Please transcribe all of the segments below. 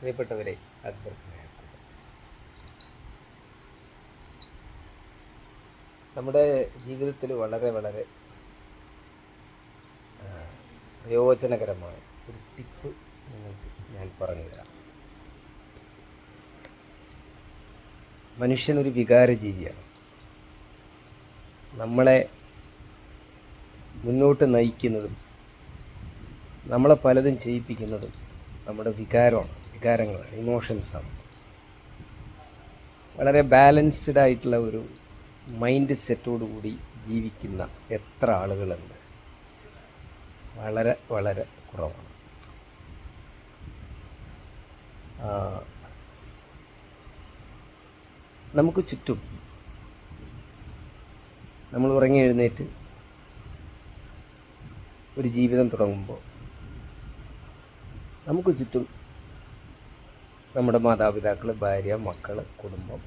പ്രിയപ്പെട്ടവരെ അക്ബർ സ്നേഹം നമ്മുടെ ജീവിതത്തിൽ വളരെ വളരെ പ്രയോജനകരമായ ഒരു ടിപ്പ് നിങ്ങൾക്ക് ഞാൻ പറഞ്ഞു തരാം. മനുഷ്യനൊരു വികാരജീവിയാണ്. നമ്മളെ മുന്നോട്ട് നയിക്കുന്നതും നമ്മളെ പലതും ചെയ്യിപ്പിക്കുന്നതും നമ്മുടെ വികാരമാണ്. വികാരങ്ങളാണ് ഇമോഷൻസാണ് വളരെ ബാലൻസ്ഡ് ആയിട്ടുള്ള ഒരു മൈൻഡ് സെറ്റോടു കൂടി ജീവിക്കുന്ന എത്ര ആളുകളുണ്ട്? വളരെ വളരെ കുറവാണ്. നമുക്ക് ചുറ്റും നമ്മൾ ഉറങ്ങി എഴുന്നേറ്റ് ഒരു ജീവിതം തുടങ്ങുമ്പോൾ നമുക്ക് ചുറ്റും നമ്മുടെ മാതാപിതാക്കൾ ഭാര്യ മക്കൾ കുടുംബം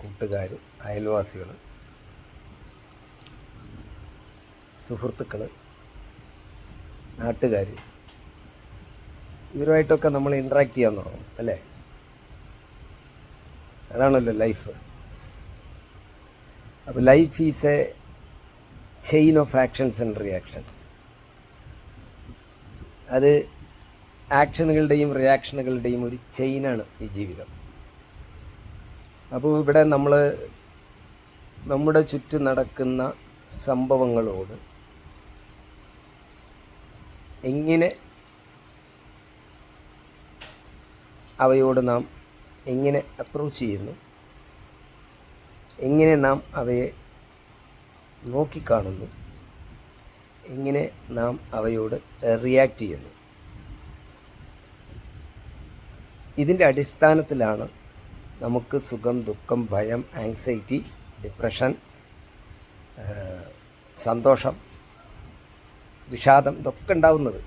കൂട്ടുകാർ അയൽവാസികൾ സുഹൃത്തുക്കൾ നാട്ടുകാർ ഇവരുമായിട്ടൊക്കെ നമ്മൾ ഇൻട്രാക്ട് ചെയ്യാൻ തുടങ്ങും അല്ലേ? അതാണല്ലോ ലൈഫ് അപ്പോൾ life is a chain of actions and reactions അത് ആക്ഷനുകളുടെയും റിയാക്ഷനുകളുടെയും ഒരു ചെയിനാണ് ഈ ജീവിതം. അപ്പോൾ ഇവിടെ നമ്മൾ നമ്മുടെ ചുറ്റും നടക്കുന്ന സംഭവങ്ങളോട് എങ്ങനെ അവയോട് നാം എങ്ങനെ അപ്രോച്ച് ചെയ്യുന്നു? എങ്ങനെ നാം അവയെ നോക്കിക്കാണുന്നു? എങ്ങനെ നാം അവയോട് റിയാക്റ്റ് ചെയ്യുന്നു? ഇതിന്റെ അടിസ്ഥാനത്തിലാണ് നമുക്ക് സുഖം ദുഃഖം ഭയം ആങ്സൈറ്റി ഡിപ്രഷൻ സന്തോഷം വിഷാദം ഇതൊക്കെ ഉണ്ടാവുന്നത്.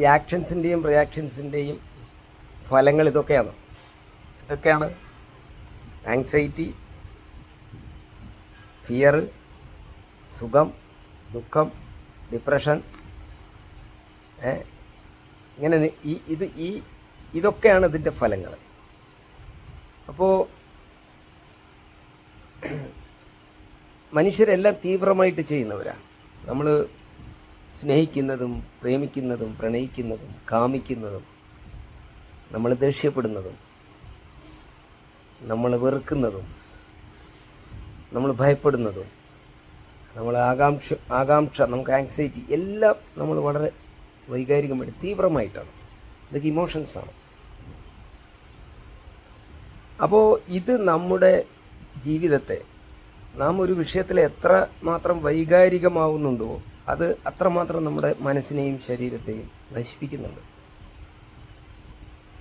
ഈ ആക്ഷൻസിന്റെയും റിയാക്ഷൻസിന്റെയും ഫലങ്ങൾ ഇതൊക്കെയാണ്. ഇതൊക്കെയാണ്. ആങ്സൈറ്റി ഫിയർ സുഖം ദുഃഖം ഡിപ്രഷൻ ഇങ്ങനെ ഈ ഇത് ഈ ഇതൊക്കെയാണ് ഇതിന്റെ ഫലങ്ങൾ അപ്പോൾ മനുഷ്യരെല്ലാം തീവ്രമായിട്ട് ചെയ്യുന്നവരാണ്. നമ്മൾ സ്നേഹിക്കുന്നതും പ്രേമിക്കുന്നതും പ്രണയിക്കുന്നതും കാമിക്കുന്നതും നമ്മൾ ദേഷ്യപ്പെടുന്നതും നമ്മൾ വെറുക്കുന്നതും നമ്മൾ ഭയപ്പെടുന്നതും നമ്മൾ ആകാംക്ഷ ആകാംക്ഷ നമുക്ക് ആങ്സൈറ്റി എല്ലാം നമ്മൾ വളരെ വൈകാരികമായിട്ട് തീവ്രമായിട്ടാണ്. ഇതൊക്കെ ഇമോഷൻസാണ് അപ്പോൾ ഇത് നമ്മുടെ ജീവിതത്തെ നാം ഒരു വിഷയത്തിൽ എത്ര മാത്രം വൈകാരികമാവുന്നുണ്ടോ അത് അത്രമാത്രം നമ്മുടെ മനസ്സിനെയും ശരീരത്തെയും നശിപ്പിക്കുന്നുണ്ട്.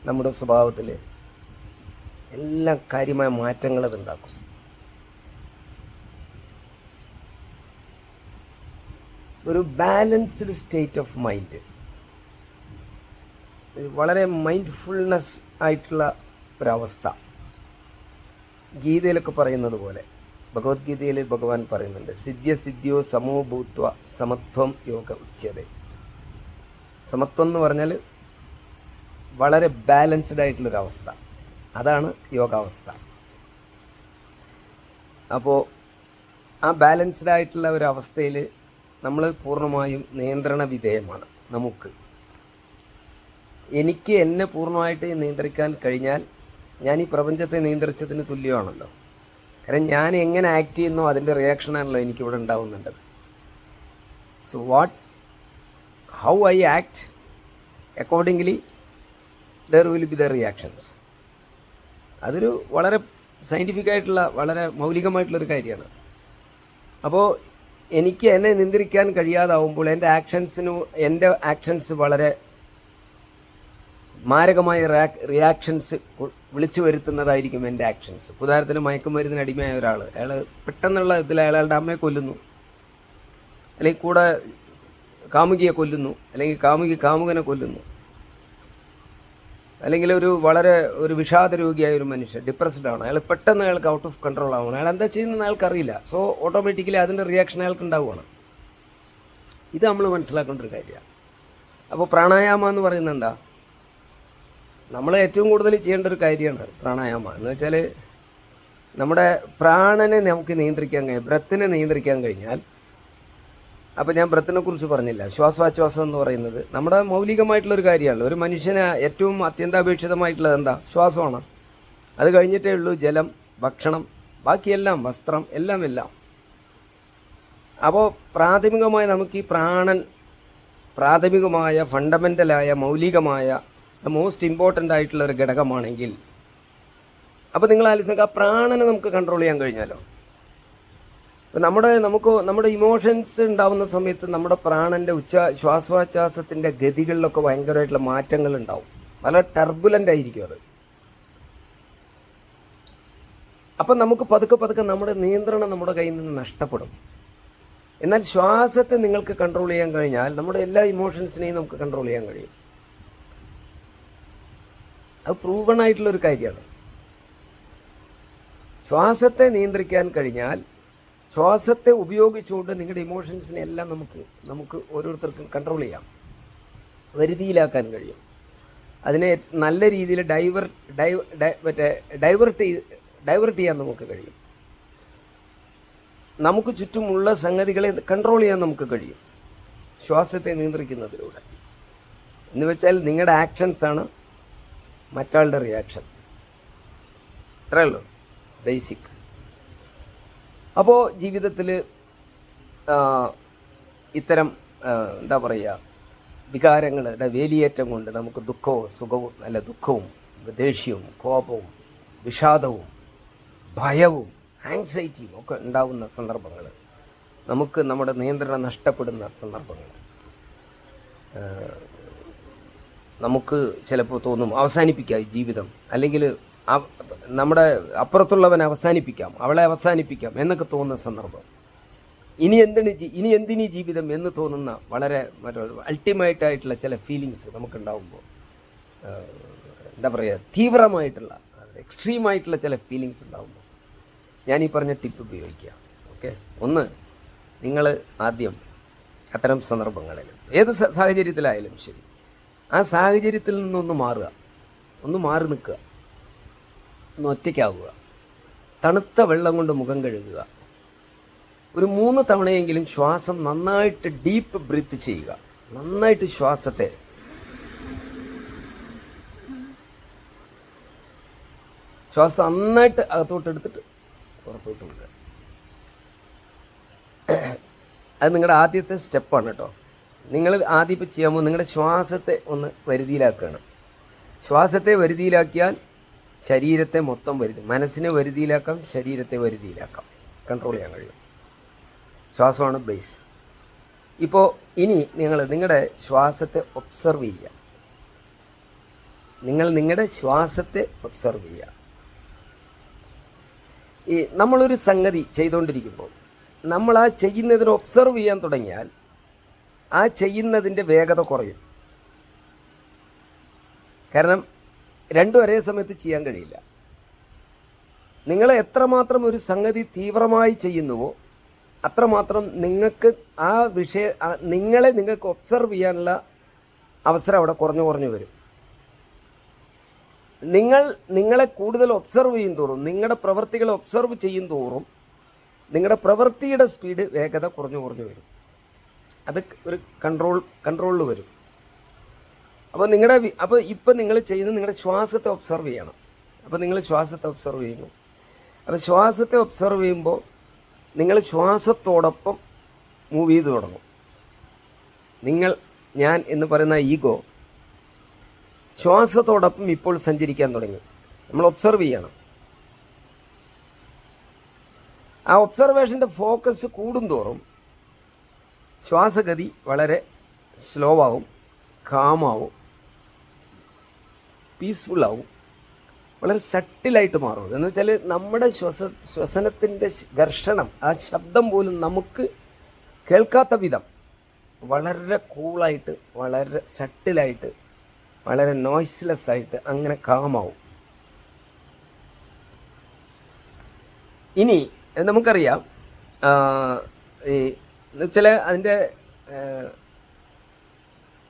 നമ്മുടെ സ്വഭാവത്തിൽ എല്ലാ കാര്യമായ മാറ്റങ്ങൾ അതുണ്ടാക്കും ഒരു ബാലൻസ്ഡ് സ്റ്റേറ്റ് ഓഫ് മൈൻഡ് വളരെ മൈൻഡ്ഫുൾനെസ് ആയിട്ടുള്ള ഒരവസ്ഥ. ഗീതയിലൊക്കെ പറയുന്നത് പോലെ ഭഗവത്ഗീതയിൽ ഭഗവാൻ പറയുന്നുണ്ട് സിദ്ധ്യ സിദ്ധ്യോ സമോ ഭൂത്വ സമത്വം യോഗ ഉച്ചത സമത്വം എന്ന് പറഞ്ഞാൽ വളരെ ബാലൻസ്ഡ് ആയിട്ടുള്ളൊരവസ്ഥ അതാണ് യോഗാവസ്ഥ. അപ്പോൾ ആ ബാലൻസ്ഡ് ആയിട്ടുള്ള ഒരു അവസ്ഥയിൽ നമ്മൾ പൂർണമായും നിയന്ത്രണ വിധേയമാണ് നമുക്ക്. എനിക്ക് എന്നെ പൂർണമായിട്ട് നിയന്ത്രിക്കാൻ കഴിഞ്ഞാൽ ഞാൻ ഈ പ്രപഞ്ചത്തെ നിയന്ത്രിച്ചതിന് തുല്യമാണല്ലോ. കാരണം ഞാൻ എങ്ങനെ ആക്ട് ചെയ്യുന്നോ അതിന്റെ റിയാക്ഷനാണല്ലോ എനിക്കിവിടെ ഉണ്ടാവുന്നുണ്ടത്. So what how I act accordingly there will be the reactions അതൊരു വളരെ സയന്റിഫിക് ആയിട്ടുള്ള വളരെ മൗലികമായിട്ടുള്ളൊരു കാര്യമാണ്. അപ്പോൾ എനിക്ക് എന്നെ നിയന്ത്രിക്കാൻ കഴിയാതാവുമ്പോൾ എന്റെ ആക്ഷൻസിന് എന്റെ ആക്ഷൻസ് വളരെ മാരകമായ റിയാക്ഷൻസ് വിളിച്ചു വരുത്തുന്നതായിരിക്കും എന്റെ ആക്ഷൻസ് ഉദാഹരണത്തിന് മയക്കുമരുന്നിന് അടിമയായ ഒരാൾ അയാൾ പെട്ടെന്നുള്ള ഇതിൽ അയാളുടെ അമ്മയെ കൊല്ലുന്നു. അല്ലെങ്കിൽ കൂടെ കാമുകിയെ കൊല്ലുന്നു. അല്ലെങ്കിൽ കാമുകി കാമുകനെ കൊല്ലുന്നു. അല്ലെങ്കിൽ ഒരു വളരെ ഒരു വിഷാദ രോഗിയായ ഒരു മനുഷ്യൻ ഡിപ്രസ്ഡ് ആണ്. അയാൾ പെട്ടെന്ന് അയാൾക്ക് ഔട്ട് ഓഫ് കൺട്രോൾ ആവണം അയാൾ എന്താ ചെയ്യുന്നതെന്ന് അയാൾക്കറിയില്ല. സോ ഓട്ടോമാറ്റിക്കലി അതിന്റെ റിയാക്ഷൻ അയാൾക്ക് ഉണ്ടാവുകയാണ്. ഇത് നമ്മൾ മനസ്സിലാക്കേണ്ട ഒരു കാര്യമാണ്. അപ്പോൾ പ്രാണായാമം എന്ന് പറയുന്നത് എന്താ? നമ്മൾ ഏറ്റവും കൂടുതൽ ചെയ്യേണ്ട ഒരു കാര്യമാണ് പ്രാണായാമം. എന്ന് വെച്ചാൽ നമ്മുടെ പ്രാണനെ നമുക്ക് നിയന്ത്രിക്കാൻ കഴിയും ബ്രത്തിനെ നിയന്ത്രിക്കാൻ കഴിഞ്ഞാൽ അപ്പോൾ ഞാൻ ബ്രത്തിനെ കുറിച്ച് പറഞ്ഞില്ല. ശ്വാസോച്ഛ്വാസം എന്ന് പറയുന്നത് നമ്മുടെ മൗലികമായിട്ടുള്ളൊരു കാര്യമാണ്. ഒരു മനുഷ്യന് ഏറ്റവും അത്യന്താപേക്ഷിതമായിട്ടുള്ളത് എന്താ? ശ്വാസമാണ്. അത് കഴിഞ്ഞിട്ടേ ഉള്ളൂ ജലം ഭക്ഷണം ബാക്കിയെല്ലാം വസ്ത്രം എല്ലാം എല്ലാം. അപ്പോൾ പ്രാഥമികമായി നമുക്ക് ഈ പ്രാണൻ പ്രാഥമികമായ ഫണ്ടമെന്റലായ മൗലികമായ ദ മോസ്റ്റ് ഇമ്പോർട്ടന്റ് ആയിട്ടുള്ള ഒരു ഘടകമാണെങ്കിൽ. അപ്പോൾ നിങ്ങൾ ആലോചിക്കുക പ്രാണനെ നമുക്ക് കൺട്രോൾ ചെയ്യാൻ കഴിഞ്ഞാലോ? ഇപ്പം നമ്മുടെ നമുക്ക് നമ്മുടെ ഇമോഷൻസ് ഉണ്ടാവുന്ന സമയത്ത് നമ്മുടെ പ്രാണന്റെ ഉച്ച ശ്വാസോച്ഛ്വാസത്തിന്റെ ഗതികളിലൊക്കെ ഭയങ്കരമായിട്ടുള്ള മാറ്റങ്ങൾ ഉണ്ടാവും. നല്ല ടർബുലന്റ് ആയിരിക്കും അത്. അപ്പം നമുക്ക് പതുക്കെ പതുക്കെ നമ്മുടെ നിയന്ത്രണം നമ്മുടെ കയ്യിൽ നിന്ന് നഷ്ടപ്പെടും. എന്നാൽ ശ്വാസത്തെ നിങ്ങൾക്ക് കൺട്രോൾ ചെയ്യാൻ കഴിഞ്ഞാൽ നമ്മുടെ എല്ലാ ഇമോഷൻസിനെയും നമുക്ക് കൺട്രോൾ ചെയ്യാൻ കഴിയും. അത് പ്രൂവൺ ആയിട്ടുള്ളൊരു കാര്യമാണ്. ശ്വാസത്തെ നിയന്ത്രിക്കാൻ കഴിഞ്ഞാൽ ശ്വാസത്തെ ഉപയോഗിച്ചുകൊണ്ട് നിങ്ങളുടെ ഇമോഷൻസിനെ എല്ലാം നമുക്ക് നമുക്ക് ഓരോരുത്തർക്കും കൺട്രോൾ ചെയ്യാം. വരുതിയിലാക്കാൻ കഴിയും. അതിനെ നല്ല രീതിയിൽ ഡൈവർ ഡൈ മറ്റേ ഡൈവേർട്ട് ഡൈവേർട്ട് ചെയ്യാൻ നമുക്ക് കഴിയും. നമുക്ക് ചുറ്റുമുള്ള സംഗതികളെ കൺട്രോൾ ചെയ്യാൻ നമുക്ക് കഴിയും. ശ്വാസത്തെ നിയന്ത്രിക്കുന്നതിലൂടെ. എന്ന് വെച്ചാൽ നിങ്ങളുടെ ആക്ഷൻസാണ് മറ്റാളുടെ റിയാക്ഷൻ അത്രേ ഉള്ളൂ. ബേസിക് അപ്പോൾ ജീവിതത്തിൽ ഇത്തരം എന്താ പറയുക വികാരങ്ങളുടെ വേലിയേറ്റം കൊണ്ട് നമുക്ക് ദുഃഖവും സുഖവും അല്ല ദുഃഖവും ദേഷ്യവും കോപവും വിഷാദവും ഭയവും ആങ്സൈറ്റിയും ഒക്കെ ഉണ്ടാവുന്ന സന്ദർഭങ്ങൾ നമുക്ക് നമ്മുടെ നിയന്ത്രണം നഷ്ടപ്പെടുന്ന സന്ദർഭങ്ങൾ നമുക്ക് ചിലപ്പോൾ തോന്നും അവസാനിപ്പിക്കാം ജീവിതം. അല്ലെങ്കിൽ നമ്മുടെ അപ്പുറത്തുള്ളവനെ അവസാനിപ്പിക്കാം അവളെ അവസാനിപ്പിക്കാം എന്നൊക്കെ തോന്നുന്ന സന്ദർഭം. ഇനി എന്തിന് ഇനി എന്തിനി ജീവിതം എന്ന് തോന്നുന്ന വളരെ മറ്റൊരു അൾട്ടിമേറ്റ് ആയിട്ടുള്ള ചില ഫീലിങ്സ് നമുക്കുണ്ടാകുമ്പോൾ എന്താ പറയുക തീവ്രമായിട്ടുള്ള എക്സ്ട്രീമായിട്ടുള്ള ചില ഫീലിങ്സ് ഉണ്ടാകുമ്പോൾ ഞാൻ ഈ പറഞ്ഞ ടിപ്പ് ഉപയോഗിക്കുക ഓക്കെ ഒന്ന് നിങ്ങൾ ആദ്യം അത്തരം സന്ദർഭങ്ങളിലും ഏത് സാഹചര്യത്തിലായാലും ശരി ആ സാഹചര്യത്തിൽ നിന്നൊന്ന് മാറുക. ഒന്ന് മാറി നിൽക്കുക. ഒന്ന് ഒറ്റയ്ക്കാവുക. തണുത്ത വെള്ളം കൊണ്ട് മുഖം കഴുകുക. ഒരു മൂന്ന് തവണയെങ്കിലും ശ്വാസം നന്നായിട്ട് ഡീപ്പ് ബ്രീത്ത് ചെയ്യുക. നന്നായിട്ട് ശ്വാസത്തെ. ശ്വാസം നന്നായിട്ട് അകത്തോട്ട് എടുത്തിട്ട് പുറത്തോട്ട് വിടുക. അത് നിങ്ങളുടെ ആദ്യത്തെ സ്റ്റെപ്പാണ് കേട്ടോ. നിങ്ങൾ ആദ്യം ഇപ്പോൾ ചെയ്യാൻ നിങ്ങളുടെ ശ്വാസത്തെ ഒന്ന് വരുതിയിലാക്കുകയാണ്. ശ്വാസത്തെ വരുതിയിലാക്കിയാൽ ശരീരത്തെ മൊത്തം വരുതി മനസ്സിനെ വരുതിയിലാക്കാം ശരീരത്തെ വരുതിയിലാക്കാം. കൺട്രോൾ ചെയ്യാൻ കഴിയും. ശ്വാസമാണ് ബേസ് ഇപ്പോൾ ഇനി നിങ്ങൾ നിങ്ങളുടെ ശ്വാസത്തെ ഒബ്സർവ് ചെയ്യുക. നിങ്ങൾ നിങ്ങളുടെ ശ്വാസത്തെ ഒബ്സർവ് ചെയ്യുക. ഈ നമ്മളൊരു സംഗതി ചെയ്തുകൊണ്ടിരിക്കുമ്പോൾ നമ്മൾ ആ ചെയ്യുന്നതിനെ ഒബ്സർവ് ചെയ്യാൻ തുടങ്ങിയാൽ ആ ചെയ്യുന്നതിന്റെ വേഗത കുറയും. കാരണം രണ്ടും ഒരേ സമയത്ത് ചെയ്യാൻ കഴിയില്ല. നിങ്ങൾ എത്രമാത്രം ഒരു സംഗതി തീവ്രമായി ചെയ്യുന്നുവോ അത്രമാത്രം നിങ്ങൾക്ക് ആ വിഷയ നിങ്ങളെ നിങ്ങൾക്ക് ഒബ്സർവ് ചെയ്യാനുള്ള അവസരം അവിടെ കുറഞ്ഞു കുറഞ്ഞു വരും. നിങ്ങൾ നിങ്ങളെ കൂടുതൽ ഒബ്സർവ് ചെയ്യും തോറും നിങ്ങളുടെ പ്രവൃത്തികളെ ഒബ്സർവ് ചെയ്യും തോറും നിങ്ങളുടെ പ്രവൃത്തിയുടെ സ്പീഡ് വേഗത കുറഞ്ഞു കുറഞ്ഞു വരും. അത് ഒരു കൺട്രോൾ കൺട്രോളിൽ വരും. അപ്പോൾ നിങ്ങളുടെ അപ്പോൾ ഇപ്പം നിങ്ങൾ ചെയ്യുന്നത് നിങ്ങളുടെ ശ്വാസത്തെ ഒബ്സർവ് ചെയ്യണം. അപ്പോൾ നിങ്ങൾ ശ്വാസത്തെ ഒബ്സർവ് ചെയ്യുന്നു. അപ്പോൾ ശ്വാസത്തെ ഒബ്സർവ് ചെയ്യുമ്പോൾ നിങ്ങൾ ശ്വാസത്തോടൊപ്പം മൂവ് ചെയ്ത് തുടങ്ങും. നിങ്ങൾ ഞാൻ എന്ന് പറയുന്ന ഈഗോ ശ്വാസത്തോടൊപ്പം ഇപ്പോൾ സഞ്ചരിക്കാൻ തുടങ്ങി. നമ്മൾ ഒബ്സർവ് ചെയ്യണം. ആ ഒബ്സർവേഷന്റെ ഫോക്കസ് കൂടുന്തോറും ശ്വാസഗതി വളരെ സ്ലോ ആവും കാമാവും ആവും വളരെ സട്ടിലായിട്ട് മാറും. എന്ന് വെച്ചാൽ നമ്മുടെ ശ്വസ ശ്വസനത്തിന്റെ ഘർഷണം ആ ശബ്ദം പോലും നമുക്ക് കേൾക്കാത്ത വിധം വളരെ കൂളായിട്ട് വളരെ സട്ടിലായിട്ട് വളരെ നോയ്സ്ലെസ് ആയിട്ട് അങ്ങനെ കാമാവും. ഇനി നമുക്കറിയാം ഈ ചില അതിന്റെ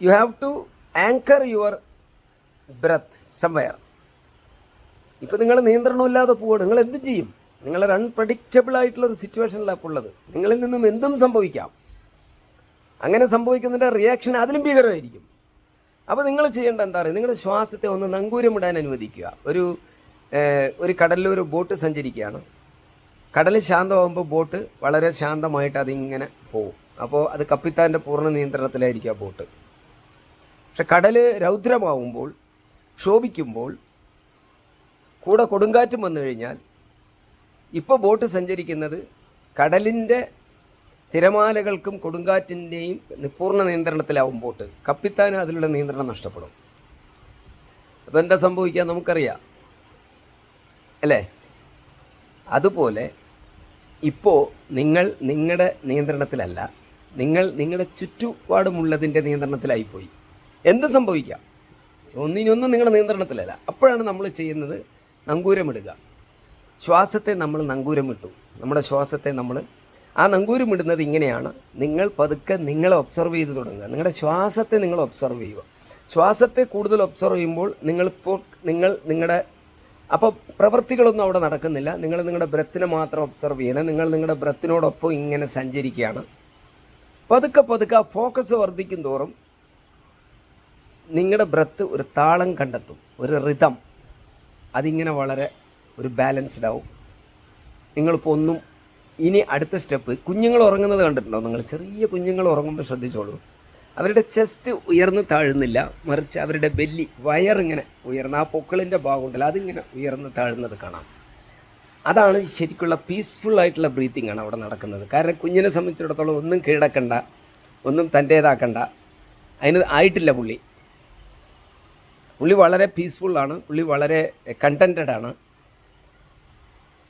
you have to anchor your breath somewhere ഇപ്പം നിങ്ങൾ നിയന്ത്രണമില്ലാതെ പോവുകയാണ്. നിങ്ങൾ എന്ത് ചെയ്യും. നിങ്ങളൊരു അൺപ്രഡിക്റ്റബിൾ ആയിട്ടുള്ള ഒരു സിറ്റുവേഷനിലാണ് ഇപ്പോൾ ഉള്ളത്. നിങ്ങളിൽ നിന്നും എന്തും സംഭവിക്കാം. അങ്ങനെ സംഭവിക്കുന്നതിന്റെ റിയാക്ഷൻ അതിലും ഭീകരമായിരിക്കും. അപ്പോൾ നിങ്ങൾ ചെയ്യേണ്ട എന്താ പറയുക നിങ്ങളുടെ ശ്വാസത്തെ ഒന്ന് നങ്കൂരമിടാൻ അനുവദിക്കുക. ഒരു ഒരു കടലിൽ ഒരു ബോട്ട് സഞ്ചരിക്കുകയാണ്. കടൽ ശാന്തമാകുമ്പോൾ ബോട്ട് വളരെ ശാന്തമായിട്ട് അതിങ്ങനെ പോകും അപ്പോൾ അത് കപ്പിത്താന്റെ പൂർണ നിയന്ത്രണത്തിലായിരിക്കും ആ ബോട്ട്. പക്ഷെ കടൽ രൗദ്രമാവുമ്പോൾ ക്ഷോഭിക്കുമ്പോൾ കൂടെ കൊടുങ്കാറ്റും വന്നു കഴിഞ്ഞാൽ ഇപ്പോൾ ബോട്ട് സഞ്ചരിക്കുന്നത് കടലിന്റെ തിരമാലകൾക്കും കൊടുങ്കാറ്റിന്റെയും പൂർണ നിയന്ത്രണത്തിലാവും ബോട്ട്. കപ്പിത്താന് അതിലുള്ള നിയന്ത്രണം നഷ്ടപ്പെടും. അപ്പോൾ എന്താ സംഭവിക്കുക നമുക്കറിയാം. അല്ലേ? അതുപോലെ ഇപ്പോൾ നിങ്ങൾ നിങ്ങളുടെ നിയന്ത്രണത്തിലല്ല. നിങ്ങൾ നിങ്ങളുടെ ചുറ്റുപാടുമുള്ളതിന്റെ നിയന്ത്രണത്തിലായിപ്പോയി. എന്ത് സംഭവിക്കാം? ഒന്നിനൊന്നും നിങ്ങളുടെ നിയന്ത്രണത്തിലല്ല. അപ്പോഴാണ് നമ്മൾ ചെയ്യുന്നത് നങ്കൂരമിടുക. ശ്വാസത്തെ നമ്മൾ നങ്കൂരമിട്ടു. നമ്മുടെ ശ്വാസത്തെ നമ്മൾ ആ നങ്കൂരമിടുന്നത് ഇങ്ങനെയാണ്. നിങ്ങൾ പതുക്കെ നിങ്ങളെ ഒബ്സർവ് ചെയ്ത് തുടങ്ങുക. നിങ്ങളുടെ ശ്വാസത്തെ നിങ്ങൾ ഒബ്സർവ് ചെയ്യുക. ശ്വാസത്തെ കൂടുതൽ ഒബ്സർവ് ചെയ്യുമ്പോൾ നിങ്ങളിപ്പോൾ നിങ്ങൾ നിങ്ങളുടെ അപ്പോൾ പ്രവൃത്തികളൊന്നും അവിടെ നടക്കുന്നില്ല. നിങ്ങൾ നിങ്ങളുടെ ബ്രത്തിനെ മാത്രം ഒബ്സർവ് ചെയ്യണം. നിങ്ങൾ നിങ്ങളുടെ ബ്രത്തിനോടൊപ്പം ഇങ്ങനെ സഞ്ചരിക്കുകയാണ്. പതുക്കെ പതുക്കെ ഫോക്കസ് വർദ്ധിക്കും തോറും നിങ്ങളുടെ ബ്രത്ത് ഒരു താളം കണ്ടെത്തും. ഒരു റിതം അതിങ്ങനെ വളരെ ഒരു ബാലൻസ്ഡ് ആവും. നിങ്ങളിപ്പോൾ ഒന്നും ഇനി അടുത്ത സ്റ്റെപ്പ് കുഞ്ഞുങ്ങൾ ഉറങ്ങുന്നത് കണ്ടിട്ടുണ്ടോ നിങ്ങൾ? ചെറിയ കുഞ്ഞുങ്ങൾ ഉറങ്ങുമ്പോൾ ശ്രദ്ധിച്ചോളൂ. അവരുടെ ചെസ്റ്റ് ഉയർന്ന് താഴുന്നില്ല. മറിച്ച് അവരുടെ ബെല്ലി വയറിങ്ങനെ ഉയർന്ന് ആ പൊക്കിളിന്റെ ഭാഗമുണ്ടല്ലോ അതിങ്ങനെ ഉയർന്ന് താഴുന്നത് കാണാം. അതാണ് ശരിക്കുള്ള പീസ്ഫുൾ ആയിട്ടുള്ള ബ്രീത്തിങ് ആണ് അവിടെ നടക്കുന്നത്. കാരണം കുഞ്ഞിനെ സംബന്ധിച്ചിടത്തോളം ഒന്നും കീഴടക്കണ്ട ഒന്നും തന്റേതാക്കണ്ട. അതിന് ആയിട്ടില്ല പുള്ളി. പുള്ളി വളരെ പീസ്ഫുള്ളാണ് പുള്ളി വളരെ കണ്ടന്റഡ് ആണ്.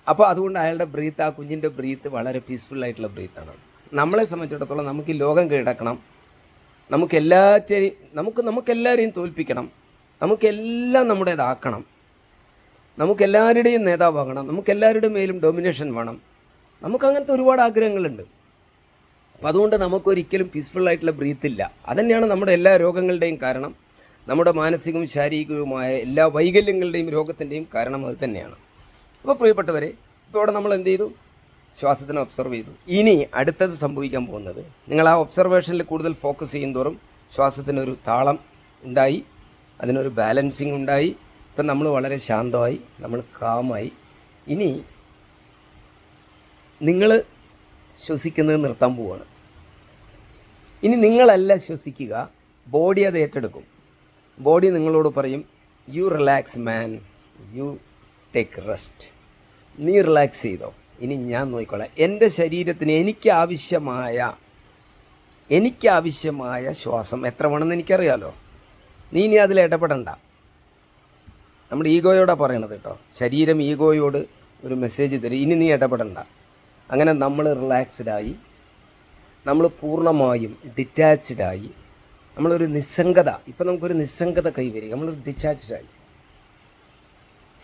അപ്പോൾ അതുകൊണ്ട് അയാളുടെ ബ്രീത്ത് ആ കുഞ്ഞിന്റെ ബ്രീത്ത് വളരെ പീസ്ഫുൾ ആയിട്ടുള്ള ബ്രീത്താണ് നമ്മളെ സംബന്ധിച്ചിടത്തോളം നമുക്ക് ഈ ലോകം കീഴടക്കണം. നമുക്ക് എല്ലാറ്റെയും നമുക്ക് നമുക്കെല്ലാവരെയും തോൽപ്പിക്കണം. നമുക്കെല്ലാം നമ്മുടേതാക്കണം. നമുക്കെല്ലാവരുടെയും നേതാവാകണം. നമുക്കെല്ലാവരുടെ മേലും ഡൊമിനേഷൻ വേണം. നമുക്കങ്ങനത്തെ ഒരുപാട് ആഗ്രഹങ്ങളുണ്ട്. അപ്പോൾ അതുകൊണ്ട് നമുക്കൊരിക്കലും പീസ്ഫുൾ ആയിട്ടുള്ള ബ്രീത്ത് ഇല്ല. അതുതന്നെയാണ് നമ്മുടെ എല്ലാ രോഗങ്ങളുടെയും കാരണം. നമ്മുടെ മാനസികവും ശാരീരികവുമായ എല്ലാ വൈകല്യങ്ങളുടെയും രോഗത്തിന്റെയും കാരണം അത് തന്നെയാണ്. അപ്പോൾ പ്രിയപ്പെട്ടവരെ ഇപ്പോൾ ഇവിടെ നമ്മൾ എന്ത് ചെയ്തു ശ്വാസത്തിനെ ഒബ്സർവ് ചെയ്തു. ഇനി അടുത്തത് സംഭവിക്കാൻ പോകുന്നത്. നിങ്ങൾ ആ ഒബ്സർവേഷനിൽ കൂടുതൽ ഫോക്കസ് ചെയ്യും തോറും ശ്വാസത്തിനൊരു താളം ഉണ്ടായി അതിനൊരു ബാലൻസിങ് ഉണ്ടായി. ഇപ്പം നമ്മൾ വളരെ ശാന്തമായി നമ്മൾ കാമായി ഇനി നിങ്ങൾ ശ്വസിക്കുന്നത് നിർത്താൻ പോവുകയാണ് ഇനി നിങ്ങളല്ല ശ്വസിക്കുക ബോഡി അത് ഏറ്റെടുക്കും. ബോഡി നിങ്ങളോട് പറയും you relax man you take rest നീ റിലാക്സ് ചെയ്തോ. ഇനി ഞാൻ നോക്കിക്കോളാം. എന്റെ ശരീരത്തിന് എനിക്കാവശ്യമായ എനിക്കാവശ്യമായ ശ്വാസം എത്ര വേണമെന്ന് എനിക്കറിയാലോ? നീ ഇനി അതിൽ ഇടപെടണ്ട. നമ്മുടെ ഈഗോയോടാണ് പറയണത് കേട്ടോ. ശരീരം ഈഗോയോട് ഒരു മെസ്സേജ് തരും. ഇനി നീ ഇടപെടണ്ട. അങ്ങനെ നമ്മൾ റിലാക്സ്ഡായി നമ്മൾ പൂർണമായും ഡിറ്റാച്ച്ഡായി നമ്മളൊരു നിസ്സംഗത ഇപ്പം നമുക്കൊരു നിസ്സംഗത കൈവരിക നമ്മളൊരു ഡിറ്റാച്ച്ഡായി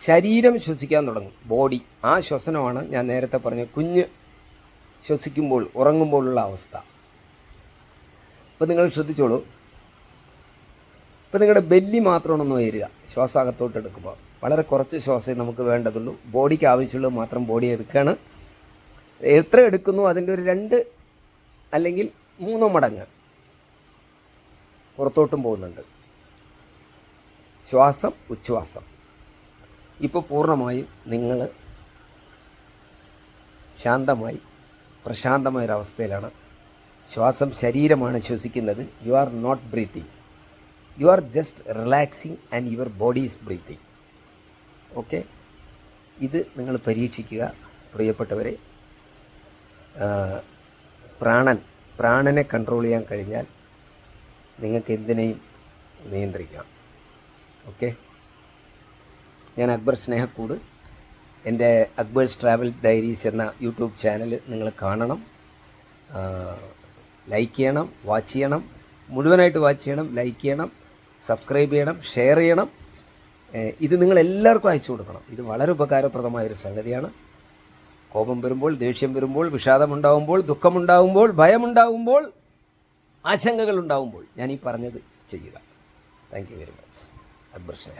ശരീരം ശ്വസിക്കാൻ തുടങ്ങും. ബോഡി ആ ശ്വസനമാണ് ഞാൻ നേരത്തെ പറഞ്ഞ കുഞ്ഞ് ശ്വസിക്കുമ്പോൾ ഉറങ്ങുമ്പോഴുള്ള അവസ്ഥ. അപ്പോൾ നിങ്ങൾ ശ്രദ്ധിച്ചോളൂ. ഇപ്പോൾ നിങ്ങളുടെ ബെല്ലി മാത്രമാണെന്ന് വരിക ശ്വാസാകത്തോട്ട് എടുക്കുമ്പോൾ. വളരെ കുറച്ച് ശ്വാസമേ നമുക്ക് വേണ്ടതുള്ളൂ. ബോഡിക്ക് ആവശ്യമുള്ളത് മാത്രം ബോഡി എടുക്കുകയാണ് എത്ര എടുക്കുന്നു? അതിന്റെ ഒരു രണ്ട് അല്ലെങ്കിൽ മൂന്നോ മടങ്ങ് പുറത്തോട്ടും പോകുന്നുണ്ട്. ശ്വാസം ഉച്ഛ്വാസം. ഇപ്പോൾ പൂർണമായും നിങ്ങൾ ശാന്തമായി പ്രശാന്തമായൊരവസ്ഥയിലാണ്. ശ്വാസം ശരീരമാണ് ശ്വസിക്കുന്നത്. You are not breathing you are just relaxing and your body is breathing okay ഇത് നിങ്ങൾ പരീക്ഷിക്കുക പ്രിയപ്പെട്ടവരെ. പ്രാണൻ പ്രാണനെ കൺട്രോൾ ചെയ്യാൻ കഴിഞ്ഞാൽ നിങ്ങൾക്ക് എന്തിനേയും നിയന്ത്രിക്കാം. ഓക്കെ ഞാൻ അക്ബർ സ്നേഹക്കൂട്. എന്റെ അക്ബേഴ്സ് ട്രാവൽ ഡയറീസ് എന്ന യൂട്യൂബ് ചാനൽ നിങ്ങൾ കാണണം. ലൈക്ക് ചെയ്യണം വാച്ച് ചെയ്യണം. മുഴുവനായിട്ട് വാച്ച് ചെയ്യണം ലൈക്ക് ചെയ്യണം സബ്സ്ക്രൈബ് ചെയ്യണം ഷെയർ ചെയ്യണം. ഇത് നിങ്ങൾ എല്ലാവർക്കും അയച്ചു കൊടുക്കണം. ഇത് വളരെ ഉപകാരപ്രദമായൊരു സംഗതിയാണ്. കോപം വരുമ്പോൾ ദേഷ്യം വരുമ്പോൾ വിഷാദമുണ്ടാകുമ്പോൾ ദുഃഖമുണ്ടാകുമ്പോൾ ഭയമുണ്ടാകുമ്പോൾ ആശങ്കകൾ ഉണ്ടാകുമ്പോൾ ഞാൻ ഈ പറഞ്ഞത് ചെയ്യുക. Thank you very much Akbar Shah